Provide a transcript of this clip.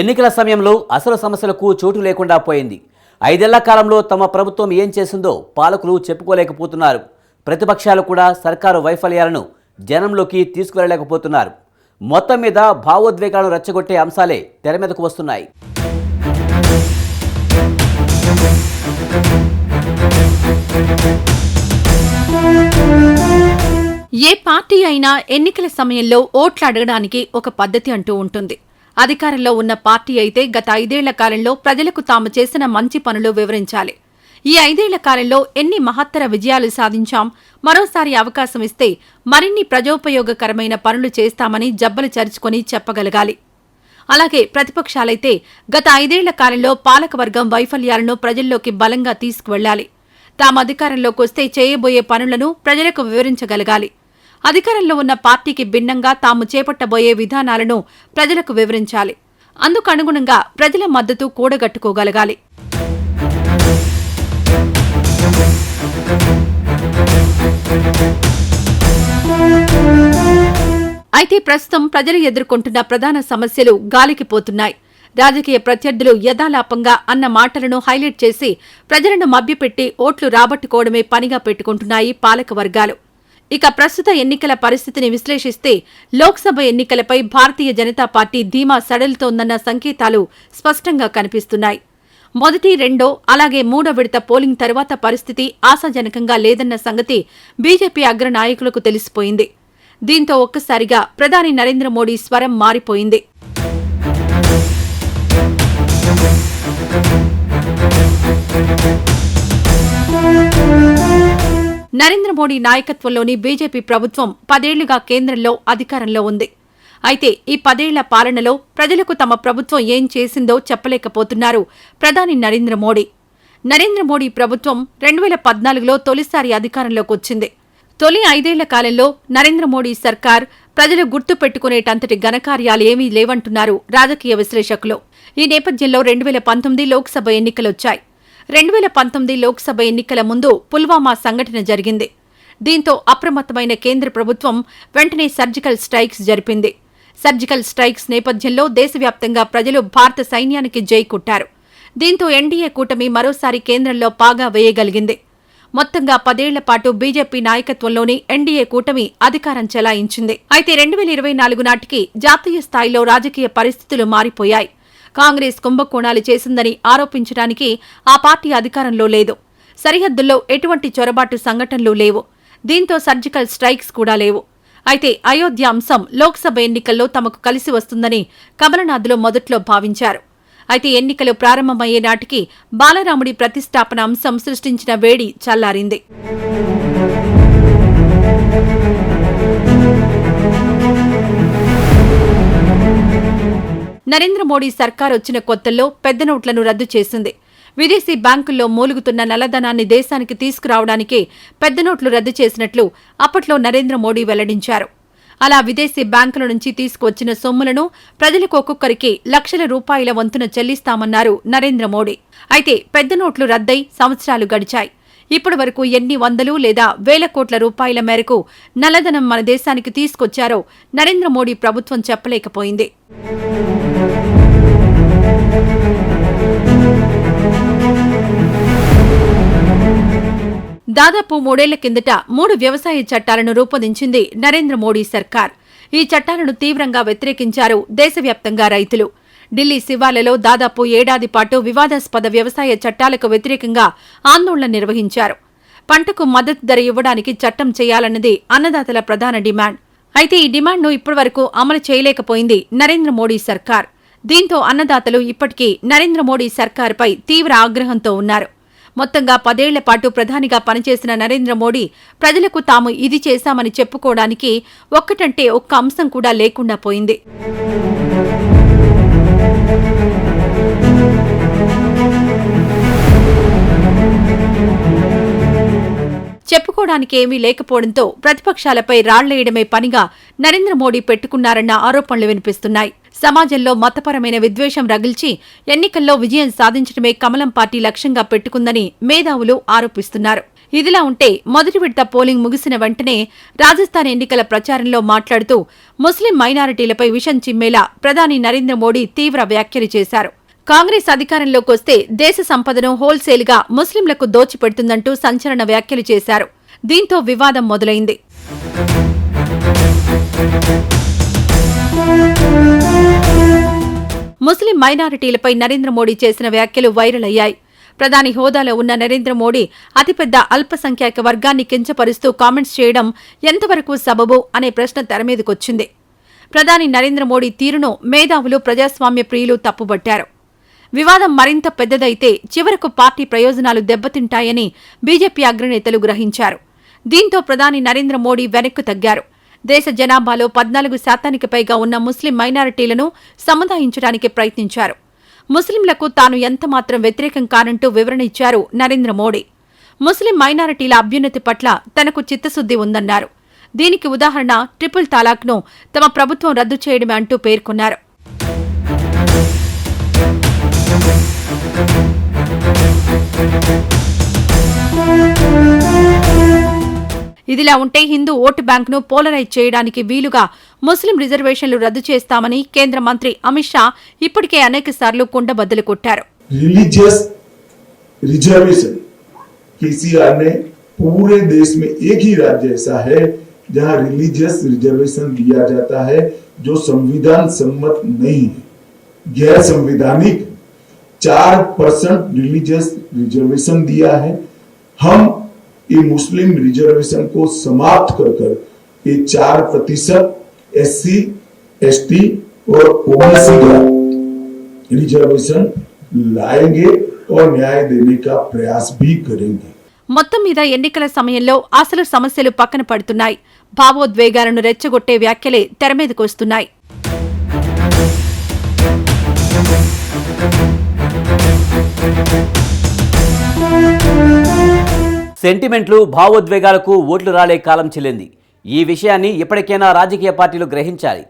ఎన్నికల సమయంలో అసలు సమస్యలకు చోటు లేకుండా పోయింది. ఐదేళ్ళ కాలంలో తమ ప్రభుత్వం ఏం చేసిందో పాలకులు చెప్పుకోలేకపోతున్నారు. ప్రతిపక్షాలు కూడా సర్కారు వైఫల్యాలను జనంలోకి తీసుకువెళ్ళలేకపోతున్నారు. మొత్తం మీద భావోద్వేగాలను రెచ్చగొట్టే అంశాలే తెర మీదకు వస్తున్నాయి. ఏ పార్టీ అయినా ఎన్నికల సమయంలో ఓట్లు అడగడానికి ఒక పద్ధతి అంటూ ఉంటుంది. అధికారంలో ఉన్న పార్టీ అయితే గత ఐదేళ్ళ కాలంలో ప్రజలకు తాము చేసిన మంచి పనులు వివరించాలి. ఈ ఐదేళ్ళ కాలంలో ఎన్ని మహత్తర విజయాలు సాధించాం మరోసారి అవకాశం ఇస్తే మరిన్ని ప్రజోపయోగకరమైన పనులు చేస్తామని జబ్బలు చరుచుకొని చెప్పగలగాలి. అలాగే ప్రతిపక్షాలైతే గత ఐదేళ్ళ కాలంలో పాలకవర్గం వైఫల్యాలను ప్రజల్లోకి బలంగా తీసుకువెళ్ళాలి తాము అధికారంలోకి వస్తే చేయబోయే పనులను ప్రజలకు వివరించగలగాలి. అధికారంలో ఉన్న పార్టీకి భిన్నంగా తాము చేపట్టబోయే విధానాలను ప్రజలకు వివరించాలి. అందుకు అనుగుణంగా ప్రజల మద్దతు కూడగట్టుకోగలగాలి. అయితే ప్రస్తుతం ప్రజలు ఎదుర్కొంటున్న ప్రధాన సమస్యలు గాలికి పోతున్నాయి. రాజకీయ ప్రత్యర్థులు యథాలాపంగా అన్న మాటలను హైలైట్ చేసి ప్రజలను మభ్యపెట్టి ఓట్లు రాబట్టుకోవడమే పనిగా పెట్టుకుంటున్నాయి పాలక వర్గాలు ఇక ప్రస్తుత ఎన్నికల పరిస్థితిని విశ్లేషిస్తే లోక్సభ ఎన్నికలపై భారతీయ జనతా పార్టీ ధీమా సడలుతోందన్న సంకేతాలు స్పష్టంగా కనిపిస్తున్నాయి. మొదటి రెండో అలాగే మూడో విడత పోలింగ్ తర్వాత పరిస్థితి ఆశాజనకంగా లేదన్న సంగతి బీజేపీ అగ్ర నాయకులకు తెలిసిపోయింది. దీంతో ఒక్కసారిగా ప్రధాని నరేంద్ర మోడీ స్వరం మారిపోయింది. నరేంద్ర మోడీ నాయకత్వంలోని బీజేపీ ప్రభుత్వం పదేళ్ళుగా కేంద్రంలో అధికారంలో ఉంది. అయితే ఈ పదేళ్ళ పాలనలో ప్రజలకు తమ ప్రభుత్వం ఏం చేసిందో చెప్పలేకపోతున్నారు ప్రధాని నరేంద్ర మోడీ. నరేంద్ర మోడీ ప్రభుత్వం రెండు వేల పద్నాలుగులో తొలిసారి అధికారంలోకి వచ్చింది. తొలి ఐదేళ్ళ కాలంలో నరేంద్ర మోడీ సర్కార్ ప్రజలు గుర్తు పెట్టుకునేటంతటి ఘనకార్యాలు ఏమీ లేవంటున్నారు రాజకీయ విశ్లేషకులు. ఈ నేపథ్యంలో రెండు వేల పంతొమ్మిది లోక్సభ ఎన్నికలొచ్చాయి. రెండు వేల పంతొమ్మిది లోక్సభ ఎన్నికల ముందు పుల్వామా సంఘటన జరిగింది. దీంతో అప్రమత్తమైన కేంద్ర ప్రభుత్వం వెంటనే సర్జికల్ స్ట్రైక్స్ జరిపింది. సర్జికల్ స్ట్రైక్స్ నేపథ్యంలో దేశవ్యాప్తంగా ప్రజలు భారత సైన్యానికి జై కొట్టారు. దీంతో ఎన్డీఏ కూటమి మరోసారి కేంద్రంలో పాగా వేయగలిగింది. మొత్తంగా పదేళ్ళ పాటు బీజేపీ నాయకత్వంలోని ఎన్డీఏ కూటమి అధికారం చెలాయించింది. అయితే రెండు వేల ఇరవై నాలుగు నాటికి జాతీయ స్థాయిలో రాజకీయ పరిస్థితులు మారిపోయాయి. కాంగ్రెస్ కుంభకోణాలు చేసిందని ఆరోపించడానికి ఆ పార్టీ అధికారంలో లేదు. సరిహద్దుల్లో ఎటువంటి చొరబాటు సంఘటనలు లేవు. దీంతో సర్జికల్ స్ట్రైక్స్ కూడా లేవు. అయితే అయోధ్య అంశం లోక్సభ ఎన్నికల్లో తమకు కలిసి వస్తుందని కమలనాథులు మొదట్లో భావించారు. అయితే ఎన్నికలు ప్రారంభమయ్యే నాటికి బాలరాముడి ప్రతిష్టాపన అంశం సృష్టించిన వేడి చల్లారింది. నరేంద్ర మోడీ సర్కార్ వచ్చిన కొత్తల్లో పెద్ద నోట్లను రద్దు చేసింది. విదేశీ బ్యాంకుల్లో మూలుగుతున్న నల్లధనాన్ని దేశానికి తీసుకురావడానికే పెద్ద నోట్లు రద్దు చేసినట్లు అప్పట్లో నరేంద్ర మోడీ వెల్లడించారు. అలా విదేశీ బ్యాంకుల నుంచి తీసుకువచ్చిన సొమ్ములను ప్రజలకు ఒక్కొక్కరికి లక్షల రూపాయల వంతున చెల్లిస్తామన్నారు నరేంద్ర మోడీ. అయితే పెద్ద నోట్లు రద్దై సంవత్సరాలు గడిచాయి. ఇప్పటి వరకు ఎన్ని వందలు లేదా వేల కోట్ల రూపాయల మేరకు నల్లధనం మన దేశానికి తీసుకొచ్చారో నరేంద్ర మోడీ ప్రభుత్వం చెప్పలేకపోయింది. దాదాపు మూడేళ్ళ కిందట మూడు వ్యవసాయ చట్టాలను రూపొందించింది నరేంద్ర మోడీ సర్కార్. ఈ చట్టాలను తీవ్రంగా వ్యతిరేకించారు దేశవ్యాప్తంగా రైతులు. ఢిల్లీ శివార్లలో దాదాపు ఏడాది పాటు వివాదాస్పద వ్యవసాయ చట్టాలకు వ్యతిరేకంగా ఆందోళన నిర్వహించారు. పంటకు మద్దతు ధర ఇవ్వడానికి చట్టం చేయాలన్నది అన్నదాతల ప్రధాన డిమాండ్. అయితే ఈ డిమాండ్ను ఇప్పటివరకు అమలు చేయలేకపోయింది నరేంద్ర మోడీ సర్కార్. దీంతో అన్నదాతలు ఇప్పటికీ నరేంద్ర మోడీ సర్కార్పై తీవ్ర ఆగ్రహంతో ఉన్నారు. మొత్తంగా పదేళ్ళ పాటు ప్రధానిగా పనిచేసిన నరేంద్ర మోడీ ప్రజలకు తాము ఇది చేశామని చెప్పుకోవడానికి ఒక్కటంటే ఒక్క అంశం కూడా లేకుండా పోయింది. చెప్పుకోవడానికి ఏమీ లేకపోవడంతో ప్రతిపక్షాలపై రాళ్ళేయడమే పనిగా నరేంద్ర మోడీ పెట్టుకున్నారన్న ఆరోపణలు వినిపిస్తున్నాయి. సమాజంలో మతపరమైన విద్వేషం రగిల్చి ఎన్నికల్లో విజయం సాధించడమే కమలం పార్టీ లక్ష్యంగా పెట్టుకుందని మేధావులు ఆరోపిస్తున్నారు. ఇదిలా ఉంటే మొదటి విడత పోలింగ్ ముగిసిన వెంటనే రాజస్థాన్ ఎన్నికల ప్రచారంలో మాట్లాడుతూ ముస్లిం మైనారిటీలపై విషం చిమ్మేలా ప్రధాని నరేంద్ర మోడీ తీవ్ర వ్యాఖ్యలు చేశారు. కాంగ్రెస్ అధికారంలోకి వస్తే దేశ సంపదను హోల్సేల్గా ముస్లింలకు దోచిపెడుతుందంటూ సంచలన వ్యాఖ్యలు చేశారు. దీంతో వివాదం మొదలైంది. ముస్లిం మైనారిటీలపై నరేంద్ర మోడీ చేసిన వ్యాఖ్యలు వైరల్ అయ్యాయి. ప్రధాని హోదాలో ఉన్న నరేంద్ర మోడీ అతిపెద్ద అల్పసంఖ్యాక వర్గాన్ని కించపరుస్తూ కామెంట్స్ చేయడం ఎంతవరకు సబబు అనే ప్రశ్న తెరమీదకొచ్చింది ప్రధాని నరేంద్ర మోడీ తీరును మేధావులు ప్రజాస్వామ్య ప్రియులు తప్పుబట్టారు. వివాదం మరింత పెద్దదైతే చివరకు పార్టీ ప్రయోజనాలు దెబ్బతింటాయని బీజేపీ అగ్రనేతలు గ్రహించారు. దీంతో ప్రధాని నరేంద్ర మోడీ వెనక్కు తగ్గారు. దేశ జనాభాలో పద్నాలుగు శాతానికి పైగా ఉన్న ముస్లిం మైనారిటీలను సముదాయించడానికి ప్రయత్నించారు. ముస్లింలకు తాను ఎంతమాత్రం వ్యతిరేకం కానంటూ వివరణ ఇచ్చారు నరేంద్ర మోడీ. ముస్లిం మైనారిటీల అభ్యున్నతి పట్ల తనకు చిత్తశుద్ది ఉందన్నారు. దీనికి ఉదాహరణ ట్రిపుల్ తలాక్ను తమ ప్రభుత్వం రద్దు చేయడమే అంటూ పేర్కొన్నారు. ఇదిలా ఉంటే హిందూ ఓటు బ్యాంకును పోలరైజ్ చేయడానికి వీలుగా ముస్లిం రిజర్వేషన్లు రద్దు చేస్తామని కేంద్ర మంత్రి అమిత్ షా ఇప్పటికే అనేకసార్లు కుండబద్దలు కొట్టారు रिलीजियस रिजर्वेशन केसीआर ने पूरे देश में एक ही राज्य ऐसा है जहां रिलीजियस रिजर्वेशन दिया जाता है जो संविधान सम्मत नहीं है गैर संवैधानिक चार परसेंट रिलीजियस रिजर्वेशन दिया है हम ये मुस्लिम रिजर्वेशन को समाप्त कर कर ये चार प्रतिशत एस सी एस टी और ओबीसी का रिजर्वेशन लाएंगे और न्याय देने का प्रयास भी करेंगे మొత్తం మీద ఎన్నికల సమయంలో అసలు సమస్యలు పక్కన పడుతున్నాయి భావోద్వేగాలను రెచ్చగొట్టే వ్యాఖ్యలే తెరమీదకొస్తున్నాయి సెంటిమెంట్లు భావోద్వేగాలకు ఓట్లు రాలే కాలం చెల్లింది. ఈ విషయాన్ని ఇప్పటికైనా రాజకీయ పార్టీలు గ్రహించాలి.